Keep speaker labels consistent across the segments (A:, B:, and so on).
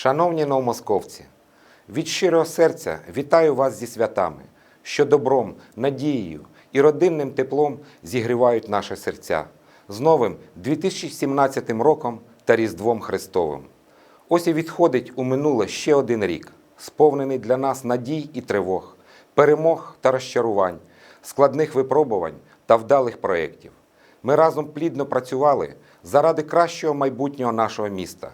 A: Шановні новомосковці, від щирого серця вітаю вас зі святами, що добром, надією і родинним теплом зігрівають наші серця з новим 2017 роком та Різдвом Христовим. Ось і відходить у минуле ще один рік, сповнений для нас надій і тривог, перемог та розчарувань, складних випробувань та вдалих проєктів. Ми разом плідно працювали заради кращого майбутнього нашого міста.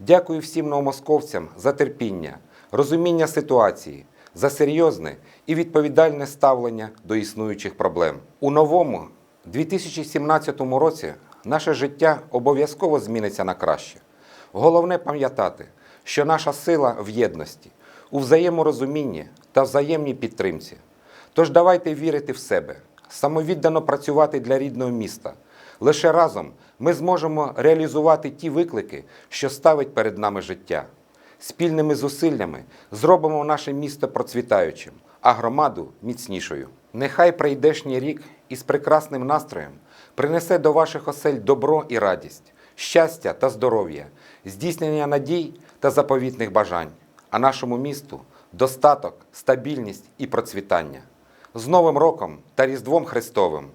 A: Дякую всім новомосковцям за терпіння, розуміння ситуації, за серйозне і відповідальне ставлення до існуючих проблем. У новому 2017 році наше життя обов'язково зміниться на краще. Головне пам'ятати, що наша сила в єдності, у взаєморозумінні та взаємній підтримці. Тож давайте вірити в себе, самовіддано працювати для рідного міста. Лише разом ми зможемо реалізувати ті виклики, що ставить перед нами життя. Спільними зусиллями зробимо наше місто процвітаючим, а громаду міцнішою. Нехай прийдешній рік із прекрасним настроєм принесе до ваших осель добро і радість, щастя та здоров'я, здійснення надій та заповітних бажань, а нашому місту достаток, стабільність і процвітання. З Новим роком та Різдвом Христовим!